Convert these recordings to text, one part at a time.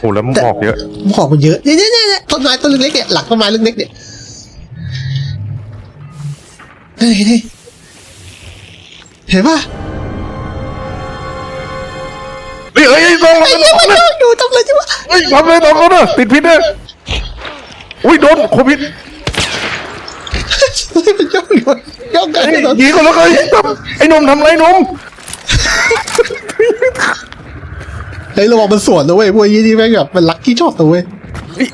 โอ้แล้วมันออกเยอะหอกมันเยอะเนี่ยเนี่ยเนี่ยต้นไม้ต้นเล็กๆเนี่ยหลักต้นไม้เล็กๆเนี่ยเฮ้ยเฮ้ยเห็นป่ะเฮ้ยเฮ้ยลงลไอ้งเหี้ยลมันงย่องอยู่ทำอะไรจังวะเฮ้ยทำเลยสองคนอะติดพิษเนี่ยอุ้ยโดนโควิดเฮ้ยมันย่องอยู่ย่องกันเฮ้ยเลยยิงคนแล้วก็ไอ้หนุ่มทำไรหนุ่มเฮ้ยระวังมันสวนนะเว้ยพวกยี่นี่แม่งแบบมันลักที่ชอบนะเว้ยเฮ้ย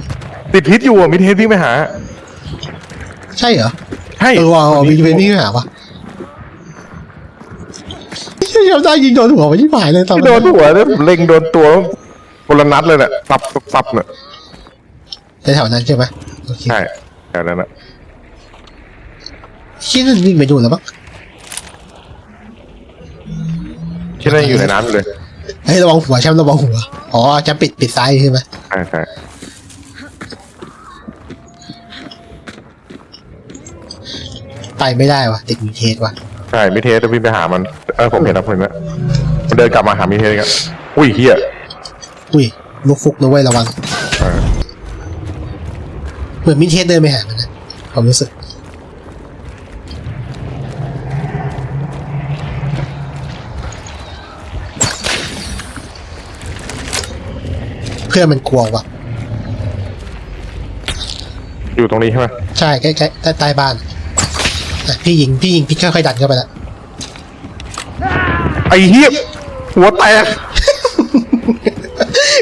ติดพิษอยู่อะมิเทสวิ่งไปหา ใช่เหรอใช่เออว่าเอามีเป็นนี่หาวะเฮ้ยยังได้ยิงโดนหัวไปที่ผายเลยตอนโดนหัวเนี่ยเล็งโดนตัวคนละนัดเลยแหละสับสับสับเนี่ยในแถวนั้นใช่ไหมโอเคใช่แค่นั้นนะชิ้นนั้นวิ่งไปดูแล้วมั้งที่นั่นอยู่ในน้ำอยู่เลย เฮ้ยระวังหัวแชมป์ระวังหัว อ๋อจะปิดปิดซ้ายใช่ไหมใช่ใช่ไปไม่ได้วะติดมีเทสวะใช่มิเทสจะวิ่งไปหามันเออผมเห็นแล้วผมเห็นแล้วมันเดินกลับมาหามิเทสกันอุ้ยเฮียอุ้ยลูกฟุกนะเว้ยระวัง เออเหมือนมีเทสเดินไปหามันนะความรู้สึก พื่อนมันกลัววะอยู่ตรงนี้ใช่ไหมใช่ใกล้ใกล้ใต้ใต้บ้านอะพี่ยิงพี่ยิงพี่ค่อยๆดันเข้าไปละไอ้เฮียหัวแตก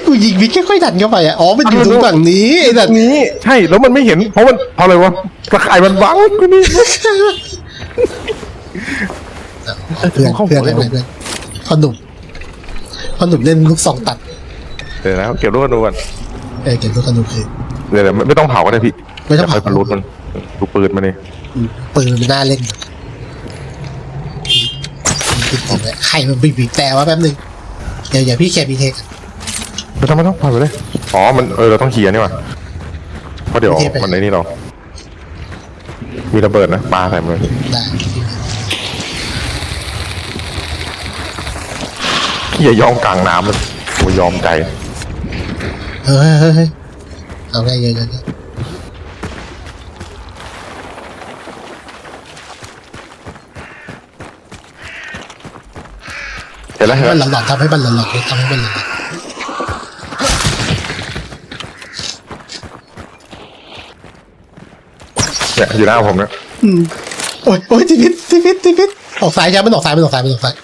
กูยิงพี่ค่อยๆดันเข้าไปอะอ๋อมันอยู่ตรงฝั่งนี้ไอ้สัตว์นี้ใช่แล้วมันไม่เห็น เพราะมันเพราะอะไรวะตะข่ายมันบังกูนี่ เพื่อนเข้าหัเพื่อวนเลยเพื่อนเพื่อนพ่อหนุ่มพ่อหนุ่มเล่นลูกซองตัด เดี๋ยวนะเก็บรูปกันดูกันเออเก็บลูกกระดูกคืนเดี๋ยวเดี๋ยวไม่ต้องเผาก็ได้พี่ไม่ต้องเผาย่ปบรรลุมันดูปืนมาเลยอืมปืนมันน่าเล่นอยู่ติดต่อเลยใครมันบีบบีบแต่ว่าแป๊บนึงเดี๋ยวเดี๋ยวพี่แคร์บีเทค ไม่ต้องไม่ต้องปล่อยไปเลยอ๋อมันเออเราต้องเคลียร์นี่หว่าเพราะเดี๋ยวมันในนี่เรา มีระเบิดนะปาใส่มันเลยได้อย่ายอมกลางน้ำเลยโอ้ยยอมใจ เฮ้ยเฮ้ยเฮ้ยเอาไงเยอะๆเห็นแล้วเห็นมันหแล้วลอนๆทำให้มันหลอนๆทำให้มันหลอนเนี่ยอยู่หน้าผมเนี่ยๆอืมโอ้ยโอ้ยทีพิษทีพิษทีพิษออกซ้ายใช่ไหมมันออกซ้ายมันออกซ้ายมันออกซ้าย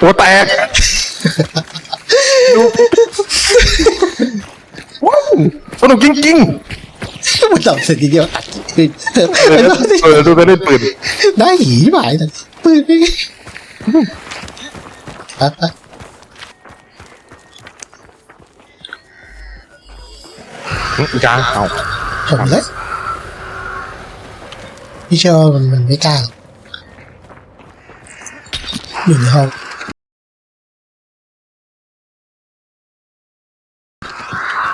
ตัวแตก ดูว้าวสนุกจริงมันหลอนเสร็จทีเดียวตัดขึ้นๆเออเออดูไปเล่นปืนได้หีหมายแต่ปืนไม่ไปไปจ้าเอาผมเลยพี่เชื่อว่ามันมันไม่กล้าหรอกอยู่ในห้อง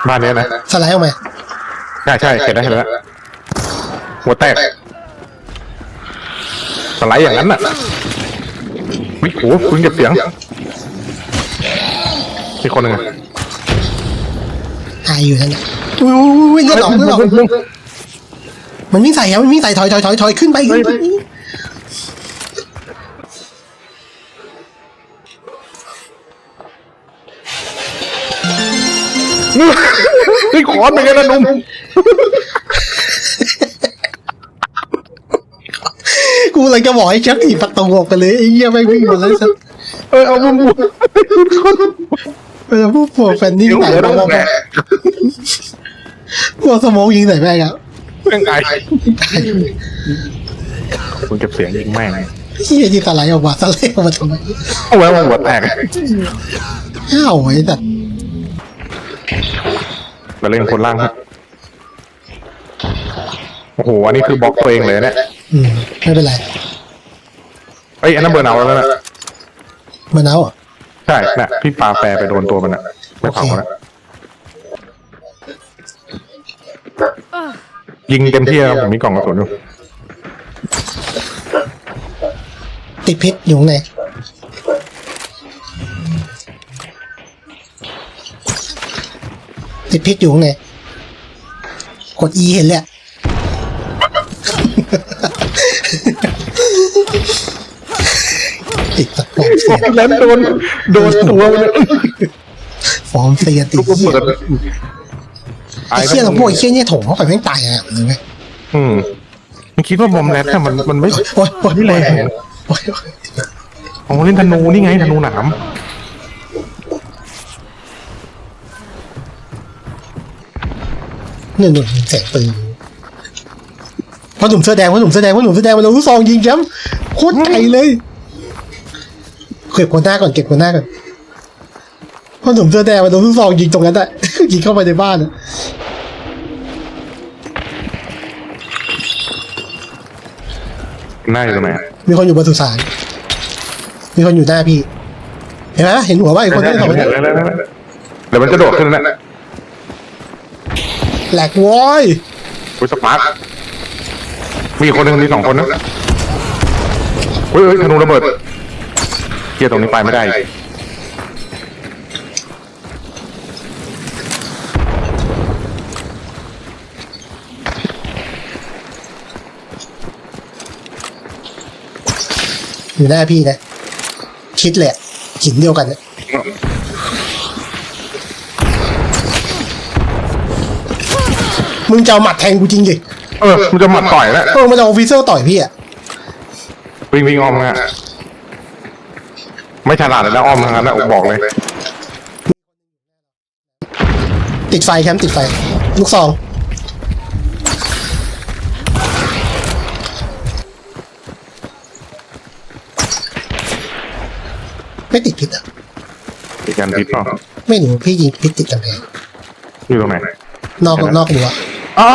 บ้านเนี้ยนะสไลด์ออกมาใช่ใช่เห็นแล้วเห็นแล้วหัวแตกสไลด์อย่างนั้นน่ะวิโอ้คุณเก็บเสียงมีคนหนึ่งอะหายอยู่นั่นแหละอุ้ยอุ้ยอุ้ยเลือดออกเลือดออกมันวิ่งใส่ครับมันวิ่งใส่ถอยถอยถอยถอยขึ้นไปขึ้นไป อนเป็นไงล่ะหนุ่มกูเลยจะบอกให้แชมป์ถีบประตูออกกันเลยไอ้เหี้ยแม่งวิ่งหมดเลยสัสเออเอามุมมุมคนเออพวกพวกแฟนนี่เดี๋ยวใส่เหลือมาต้องแกะพวกสโมองยิงใส่แม่งอะแม่งไงคุณเก็บเสียงยิงแม่งเหี้ยที่สไลด์ออกมาสไลด์ออกมาทำไมเอาไว้ว่าหัวแตกห้าวไอ้สัส มาเล่นคนล่างครับโอ้โห อันนี้คือบล็อกตัวเองเลยเนี่ยอืมไม่เป็นไรเอ้ยอันนั้นเบอร์เอาแล้วนะมะนาวอะใช่น่ะพี่ปาแฟร์ไปโดนตัวมันอะไม่เผานะยิงเต็มที่ครับผมมีกล่องกระสุนอยู่ติดพิษอยู่ข้างใน ติดพิษอยู่ข้างในกด E เห็นเลยอะติดสักฟอร์มเสียแล้วโดนโดนตัวมันฟอร์มเสียติดลูกระเหี้ยเบิดไอ้เชี่ยเราพวกไอ้เชี่ยเนี่ยโถงเข้าไปแม่งตายอะหรือไงอืมมันคิดว่าบอมแรดแต่มันมันไม่โอ้ยโอ้ยไม่แรงโอ้ยโอ้ยของเล่นธนูนี่ไงธนูหนาม เนี่ยหนุ่มแสงปืนพ่อหนุ่มเสื้อแดงพ่อหนุ่มเสื้อแดงพ่อหนุ่มเสื้อแดงมันเอาลูกซองยิงแชมป์โคตรไกลเลยเก็บหัวหน้าก่อนเก็บหัวหน้าก่อนพ่อหนุ่มเสื้อแดงมันเอาลูกซองยิงตรงนั้นอะยิงเข้าไปในบ้านอะหน้าอยู่ตรงไหนมีคนอยู่บนสุสานมีคนอยู่หน้าพี่ เห็นไหมเห็นหัวว่าไอ้คนนี้สองคนนี้เดี๋ยวมันจะโดดขึ้นนะ แหลกวอยอุ้ยสปาร์คมีคนหนึ่งมีสองคนนะเฮ้ยเฮ้ยธนูระเบิดเกียร์ตรงนี้ไปไม่ได้ อยู่หน้าพี่นะ คิดเลยอะหินเดียวกันอะ มึงจะเอาหมัดแทงกูจริงดิเออมันจะหมัดต่อยแล้วเออมันจะเอาฟิเซอร์ต่อยพี่อะวิ่งวิ่งอ้อมฮะไม่ฉลาดเลยนะอ้อมทางนั้นนะผมบอกเลยติดไฟแคมป์ติดไฟ ลูกซอง ไม่ติดพิษอะอีกการพิษเนาะไม่รู้พี่ยิงพิษติดกันแพงอยู่ตรงไหนนอกนอกรั้ว อ๋อ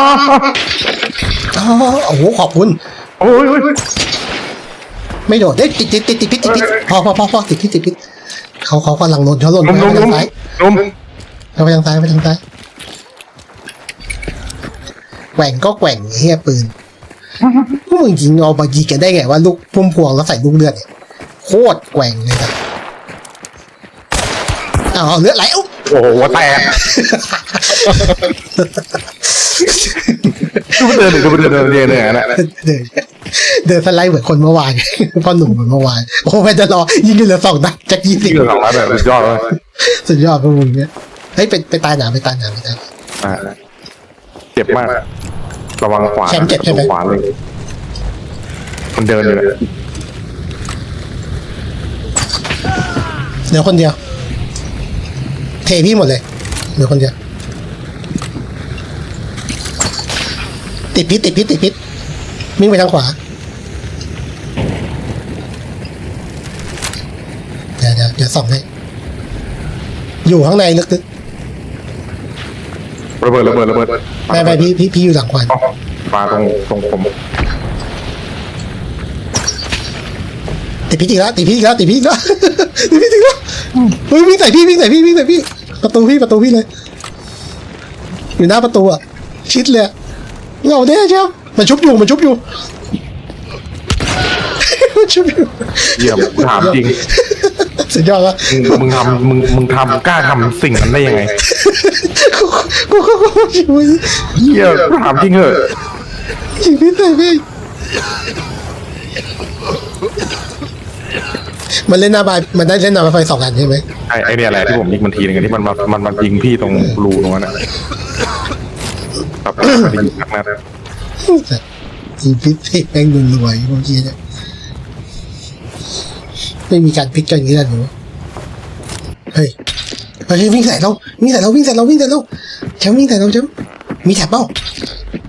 อ๋อโอ้โหขอบคุณ โอ้ยโอ้ยโอ้ยไม่โดดเด้ยติดติดติดติดพิษติดพิษพอพอพอพอติดพิษติดพิษเขาเขากำลังลนเขาลนนไปมนมทานงมซ้ายนมเขาไปทางซ้ายไปทางซ้ายแกว่งก็แกว่งเฮียปืนพวกมึงยิงเอามายิงกันได้ไงว่าลูกพุ่มพวงแล้วใส่ลูกเลือดเนี่ยโคตรแกว่งเลยนะอ้าวเลือดไหลอุ๊บโอ้โหหัวแตก ดูเดินดูเดินเดินเดินเนี่ยนะเดินเดินสไลด์เหมือนคนเมื่อวานพ่อหนุ่มเหมือนเมื่อวานโอ้ไม่จะรอยิงกันเหลือสองนัดจากยี่สิบที่เหลือสองนัดแบบสุดยอดเลยสุดยอดพวกมึงเนี่ยเฮ้ยไปไปตายหนาไปตายหนาไปตายอ่าเจ็บมาก ระวังขวาแชมป์เจ็บใช่ไหมขวาเลยมันเดินอยู่เลยเหลือคนเดียว เทพี่หมดเลยเหลือคนเดียว ติดพิษติดพิษติดพิษวิ่งไปทางขวาเดี๋ยวเดี๋ยวเดี๋ยวส่องให้อยู่ข้างในลึกระเบิดระเบิดระเบิดๆไม่ไม่พี่พี่พี่อยู่หลังควันอ๋อปลาตรงตรงผมติดพิษอีกแล้วติดพิษอีกแล้วติดพิษอีกแล้วติดพิษอีกแล้วเฮ้ยวิ่งใส่พี่วิ่งใส่พี่วิ่งใส่พี่ ประตูพี่ประตูพี่เลย อยู่หน้าประตูอะชิดเลยอะ เหงาแน่ใช่ไหมมันชุบอยู่มันชุบอยู่ มันชุบอยู่เยี่ยมกูถามจริงสุดยอดละมึงมึงทำมึงมึงทำกล้าทำสิ่งนั้นได้ยังไงกูกูกูกูชีวิตเยี่ยกูถามจริงเหอะชีวิตเลยพี่มันเล่นหน้าบายมันได้เล่นหน้าบายไฟสองอันใช่ไหมไอไอเนี่ยแหละที่ผมยิงมันทีนึงอะที่มันมามันมันยิงพี่ตรงรูตรงนั้นอะ ครับมันยิงนักนัดชีวิตเพลงแม่งรวยๆเมื่อกี้เนี่ยไม่มีการพลิกกันอย่างนี้นะหนูเฮ้ยเฮ้ยวิ่งใส่เราวิ่งใส่เราวิ่งใส่เราวิ่งใส่เราแชมป์วิ่งใส่เราแชมป์มีแถบเป้า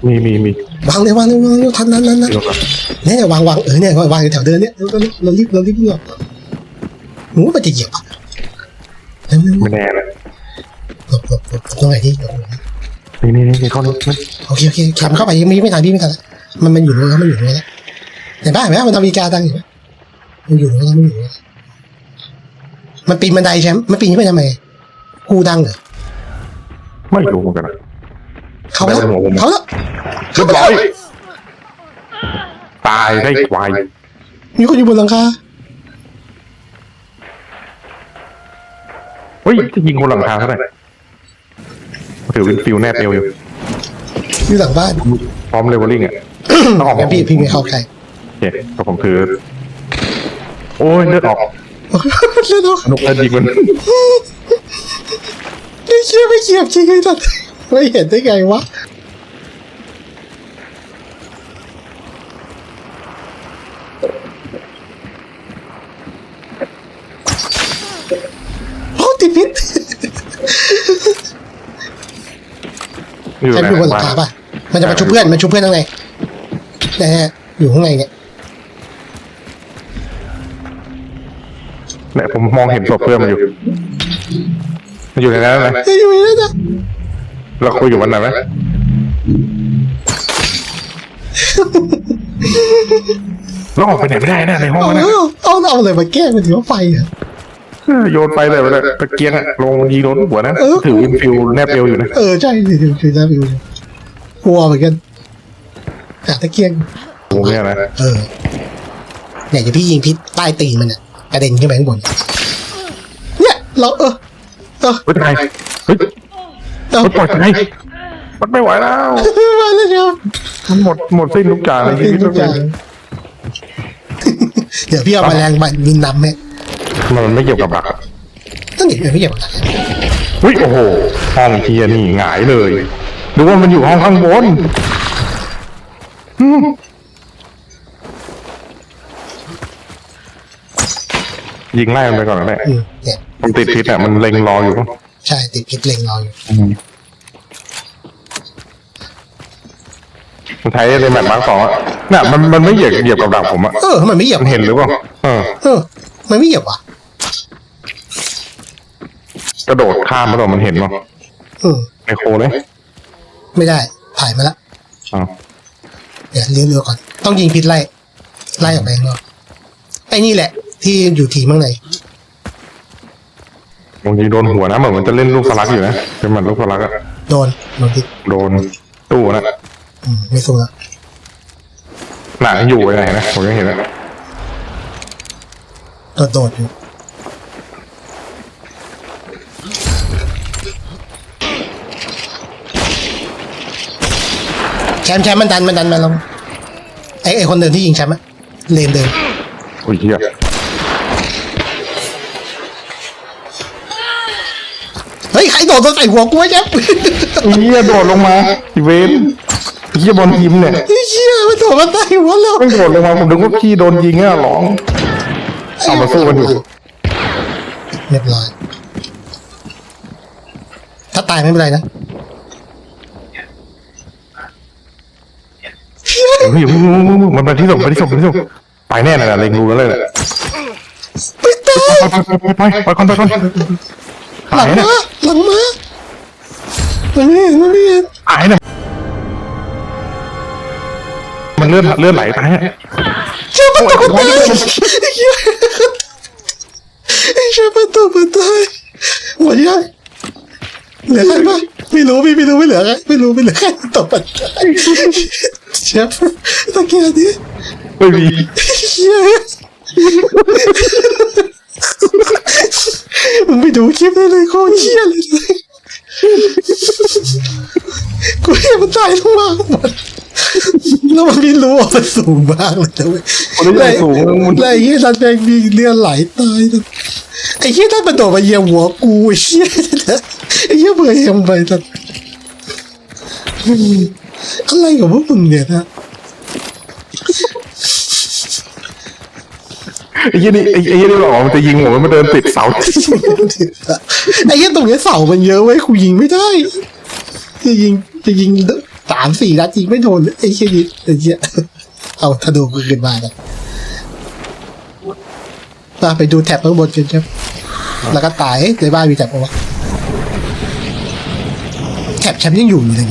มีมีมีวางเลยวางเลยวางเลยทันนั้นนั้นนั้นเดี๋ยวก่อนเนี่ยเนี่ยวางวางเออเนี่ยวางอยู่แถวเดินเนี่ยเราเราเรารีบเรารีบเลือกหนูว่ามันจะเหยียบอะเร็วเร็วไม่แน่นะหลบหลบหลบตรงไหนที่หลบหลบ นี่นี่นี่เขานี่มันโอเคโอเคแคมเข้าไปยังไม่ไม่ทันพี่ไม่ทันแล้วมันมันอยู่ตรงนั้นมันอยู่ตรงนั้นแล้วเห็นป่ะเห็นป่ะมันทำอีกาตั้งอยู่ไหมมันอยู่ตรงนั้นมันอยู่ตรงนั้นมันปีนบันไดแชมป์มันปีนขึ้นไปทำไมกูดังเหรอไม่รู้เหมือนกันนะเขาแล้วไม่ได้หัวผมเขาแล้วเรียบร้อยตายได้ควายมีคนอยู่บนหลังคาเฮ้ยจะยิงคนหลังคาเท่าไหร่โอเค ถือวินฟิลแนบเอวอยู่อยู่หลังบ้านพร้อมเลเวลลิ่งอะต้องออกงั้นพี่พี่ไม่เข้าใครโอเคก็ผมถือ โอ้ยเลือดออกแล้วเนาะนกเลือดยิงมันไม่เชื่อไม่เขียบจริงเลยสัตว์ไม่เห็นได้ไงวะโอ้ติดพิษ อยู่ใครไหนอยู่บนหลังคาป่ะ มันจะมาชุบเพื่อนมันชุบเพื่อนข้างในนะฮะ อยู่ข้างในเนี่ย เนี่ยผมมองเห็นศพเพื่อนมันอยู่มันอยู่ในนั้นไหมเฮ้ยอยู่นี่นะเราคุยอยู่วันไหนไหมเราออกไปไหนไม่ได้นะในห้องเอามันนะ เอาเอาอะไรมาแก้มันถือว่าไฟอะเออ โยนไปเลยไปเลยตะเกียงอะลงยิงโดนหัวนะ เออ ถือวินฟิลแนบเอวอยู่นะ เออใช่ดิคือคือน้าวิวเลยกลัวเหมือนกันหาตะเกียงวงเนี่ยนะเออเนี่ยเดี๋ยวพี่ยิงพิษใต้ตีนมันอะกระเด็นขึ้นไปข้างบน เนี่ย เราเออเออเฮ้ยตายเฮ้ยเออมันปล่อยตายมันไม่ไหวแล้ว มาแล้วครับมันหมดหมดสิ้นทุกอย่างในชีวิตทุกอย่างเดี๋ยวพี่เอาแมลงบันบินนำให้ มันไม่เกี่ยวกับดักอะนั่นเดี๋ยวพี่เก็บอะไรเฮ้ยโอ้โหห้องเทียนี่หงายเลยดูว่ามันอยู่ห้องข้างบนอืมยิงไล่มันไปก่อนก็ได้อืมเนี่ยมันติดพิษอะมันเล็งรออยู่ปะใช่ติดพิษเล็งเราอยู่มันใช้ในแมตช์มาร์คสองอะน่ะมันมันไม่เหยียบเหยียบกับดักผมอะเออมันไม่เหยียบมันเห็นหรือเปล่าเออเออมันไม่เหยียบว่ะ กระโดดข้ามมาต่อมันเห็นป่ะเออไอโคเลยไม่ได้ ถ่ายมาแล้วอ้าวเดี๋ยวเลี้ยวเรือก่อน ต้องยิงพิษไล่ ไล่ออกไปข้างนอกไอ้นี่แหละ ที่อยู่ทีมข้างในบางทีโดนหัวนะเหมือนมันจะเล่นลูกสลักอยู่นะเป็นเหมือนลูกสลักอะโดนโดนพิษโดนตู้นะอืมไม่สู้แล้วหนังอยู่ไปไหนนะผมยังเห็นนะโดดโดดอยู่ ชมป์แชมป์มันดันมันดันมาลงไอ้ไอ้คนเดินที่ยิงแชมป์อะเลนเดินโอ้ยเฮียเฮ้ยใครโดดมาใส่หัวกูวะแชมป์เฮียโดดลงมาอีเวนเฮียบอลทีมเนี่ยไอ้เชี่ยมันโดดมาใส่หัวเราไม่โดดลงมาผมนึกว่าพี่โดนยิงอะร้องเอามาสู้กันอยู่เรียบร้อย ถ้าตายไม่เป็นไรนะ เฮ้ยมึงมึงมึงมึงมันไปที่ศพไปที่ศพไปที่ศพไปแน่น่ะเล็งรู้แล้วเลยแหละไปตายไปไปไปไปไปก่อนไปก่อนหลัตางยนะมาหลังมามันไม่เห็นไม่เห็นตายนะมันเลื่อนเลื่อนไหลตายอะเชื่อมันตกมาตายเชื่อมันตกมาตายหมดยังเหลือใครบ้างไม่รู้พี่ไม่รู้ไม่เหลือใครไม่รู้ไม่เหลือใครตกมาตาย เชฟตะเกียบดิไม่มีเชี่ยมึงไปดูคลิปได้เลยโคตรเชี่ยเลยกูเห็นมันตายลงมาหมดแล้วมันไม่รู้ว่ามันสูงมากเลยนะเว้ยมันได้สูงมันแล้วไอ้เหี้ยทันแบงมีเลือดไหลตายนะไอ้เหี้ยถ้ามันโดดมาเหยียบหัวกูไอ้เหี้ยไอ้เหี้ยเบื่อเอ็มไปทัน อะไรกับพวกมึงเนี่ยนะไอ้ยี่นี่ไอ้ไอ้ยี่นี่บอกว่ามันจะยิงผมมันเดินติดเสาไอ้เหี้ยตรงเนี้ยเสามันเยอะไว้ยกูยิงไม่ได้ จะยิงจะยิงสามสี่นัดยิงไม่โดนไอ้เหี้ยยิงไอ้เหี้ยเอาถ้าดูกูขึ้นมาเลยมาไปดูแท็บข้างบนกันครับ แล้วก็ตายเอ๊ะในบ้านมีแท็บปะวะแท็บแชมป์ยังอยู่อยู่เลย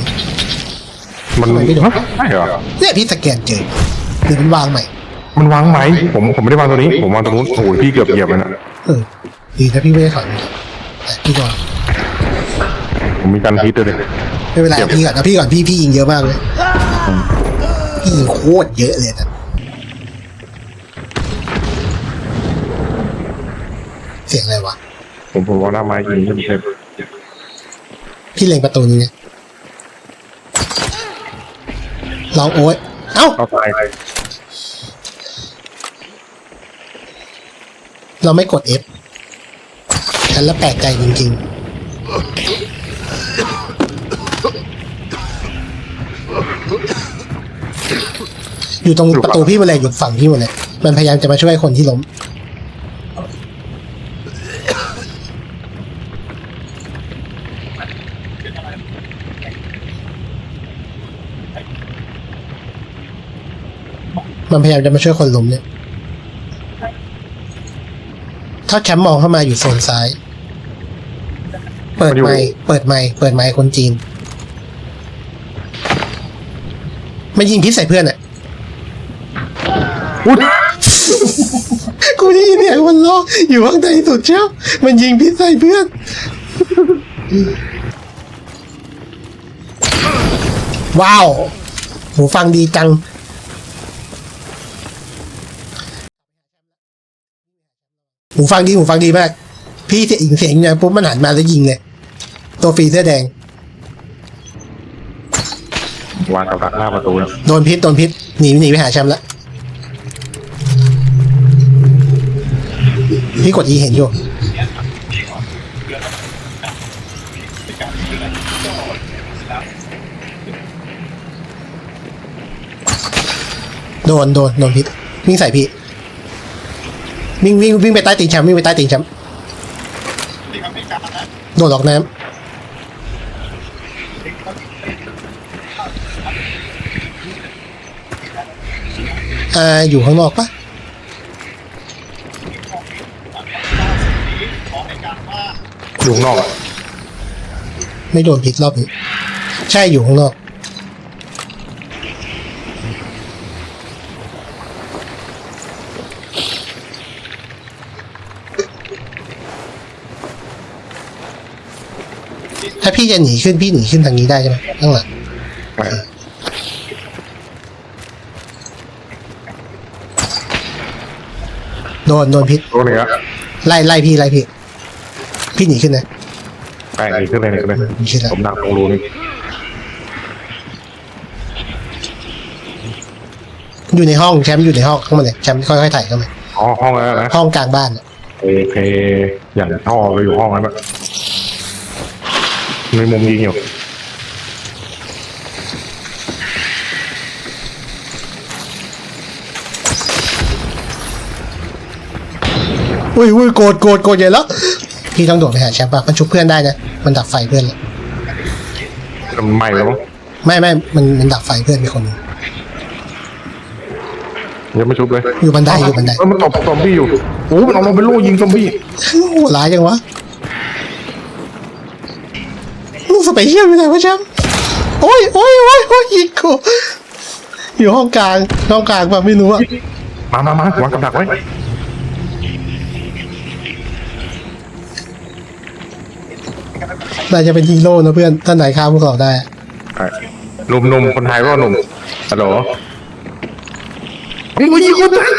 เนี่ยมันฮะใช่เหรอเนี่ยพี่สแกนเจอเดี๋ยวมันวางใหม่ มันวางไหมผมผมไม่ได้วางตัวนี้ ผมวางตรงนู้นโอ้ยพี่เกือบเหยียบเลยนะเออดีนะพี่ไม่ได้ถอยแต่พี่ก่อนผมมีการพิษด้วยเลยไม่เป็นไรพี่ก่อนนะพี่ก่อนพี่พี่ยิงเยอะมากเลยพี่ยิงโคตรเยอะเลยนะเสียงอะไรวะผมผมเอาหน้าไม้ยิงใช่ไหมพี่เล็งประตูนี้ไง เราโอ๊ยเอ้าเอาตายเราไม่กด F ฉันแล้วแปลกใจจริงๆ อยู่ตรงประตูพี่มาเลยอยู่ฝั่งพี่มาเลย มันพยายามจะมาช่วยคนที่ล้ม มันพยายามจะมาช่วยคนล้มเนี่ย ถ้าแคมป์มองเข้ามาอยู่โซนซ้าย เปิดไมค์เปิดไมค์เปิดไมค์คนจีน มันยิงพิษใส่เพื่อนอะอุ๊ยกูได้ยินเสียงมันร้องอยู่ข้างในสุดเชียวมันยิงพิษใส่เพื่อน ว้าว หูฟังดีจัง หูฟังดีหูฟังดีมาก พี่เสียงเสียงเนี่ยปุ๊บมันหันมาแล้วยิงเลย ตัวฟรีเสื้อแดง วางกับดักหน้าประตูนะโดนพิษโดนพิษหนีหนีไปหาแชมป์แล้วพี่กดอีเห็นอยู่ โดนโดนโดนพิษวิ่งใส่พี่ วิ่งวิ่งวิ่งไปใต้ตีนแชมป์วิ่งไปใต้ตีนแชมป์โดดออกน้ำอ่าอยู่ข้างนอกปะอยู่ข้างนอกอะไม่โดนพิษรอบนี้ ใช่อยู่ข้างนอกาพี่จะหนีขึ้นพี่หนีขึ้นทางนี้ได้ใช่ไหมข้างหลังไม่โดนโดนพิษตัวนี้อะไล่ไล่พี่ไล่พี่ พี่หนีขึ้นนะไปหนีขึ้นเลยหนีขึ้นเลยหนีขึ้นแล้วผมดักตรงรูนี่อยู่ในห้องแชมป์อยู่ในห้องเข้ามาเลยแชมป์ค่อยๆถ่ายเข้ามาอ๋อห้องแล้วนะห้องกลางบ้านน่ะโอเคอย่างท่อไปอยู่ห้องนั้นอะ มีมุมยิงอยู่อุ้ยอุ้ยโกรธโกรธโกรธใหญ่แล้ว พี่ต้องโดดไปหาแชมป์ป่ะมันชุบเพื่อนได้นะ มันดับไฟเพื่อนเลยมันไหม้แล้วมั้งไม่ไม่มันมันดับไฟเพื่อนมีคนหนึ่งยังไม่ชุบเลยอยู่บันไดอยู่บันไดเออมันตบซอมบี้อยู่โอ้มันเอาลงเป็นลูกยิงซอมบี้โหร้ายจังวะ ลูกสเปเชียลอยู่ไหนวะแชมป์โอ้ยโอ้ยโอ้ยโอ้ยยิงกูอยู่ห้องกลางห้องกลางป่ะไม่รู้อะมามามา วางกับดักไว้ นายจะเป็นฮีโร่นะเพื่อนถ้านายฆ่าพวกเราได้อะใช่หนุ่มหนุ่มคนไทยก็หนุ่มฮัลโหลมึงยิงคนไทย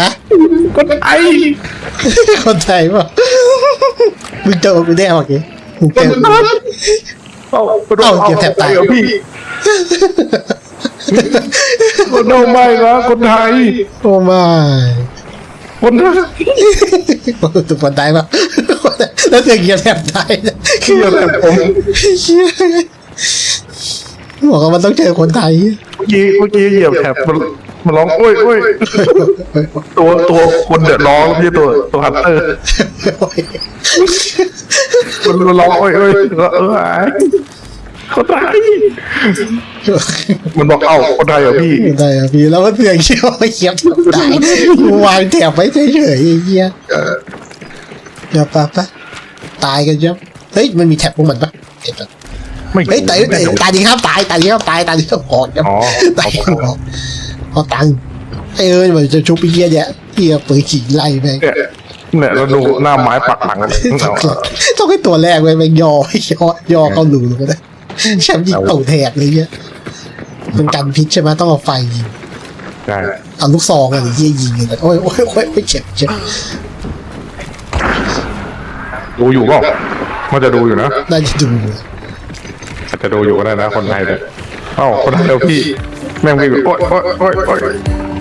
ฮะคนไทยคนไทยป่ะมึงเจอกูได้ออกยังมึงเจอกู เอาเอาเก็บแถบตายเอพี่คนเอาไม่นะคนไทย โอ้ไม่คนไทยถูกคนไทยปะแล้วเสียงเหยียบแถบไทยเชื่อแต่ผมบอกว่ามันต้องเจอคนไทยเมื่อกี้เมื่อกี้เหยียบแถบ มันมันร้องโอ้ยโอ้ยตัวตัวคนเดือดร้อนไม่ใช่ตัวตัวฮันเตอร์มันมันร้องโอ้ยโอ้ยแล้วเออหายคนไทยมันบอกเอ้าคนไทยเหรอพี่ได้อะพี่แล้วก็เสียงเชี่ยวเขียบแถบไทยกูวางแถบไว้เฉยๆไอ้เหี้ยเดี๋ยวปะปะตายกันยับเฮ้ยมันมีแท็บพวกมันปะเดี๋ยวก่อนไม่เฮ้ยแต่แต่ตายดีครับตายตายดีครับตายตายดีครับออกครับอ๋อตายออก พอตังค์ไอเอ้ยมันจะชุบไปเยี่ยแยะเยี่ยปืนขี่ไล่แม่เนี่ยเราดูหน้าไม้ปักหลังกันต้องให้ตัวแรกไว้แม่งยอยอยอเข้าหลูเลยก็ได้แชมป์ยิงเต่าแทกเลยเนี่ยมันกันพิษใช่ไหมต้องเอาไฟยิงใช่เอาลูกซองอะไรเยี่ยยิงเลยโอ้ยโอ้ยโอ้ยเจ็บเจ็บดูอยู่ก็มันจะดูอยู่นะได้จะดูอาจจะดูอยู่ก็ได้นะคนไทยเนี่ยเอ้าคนไทยเร็วพี่ Man, we were. Oi, oi, oi, oi.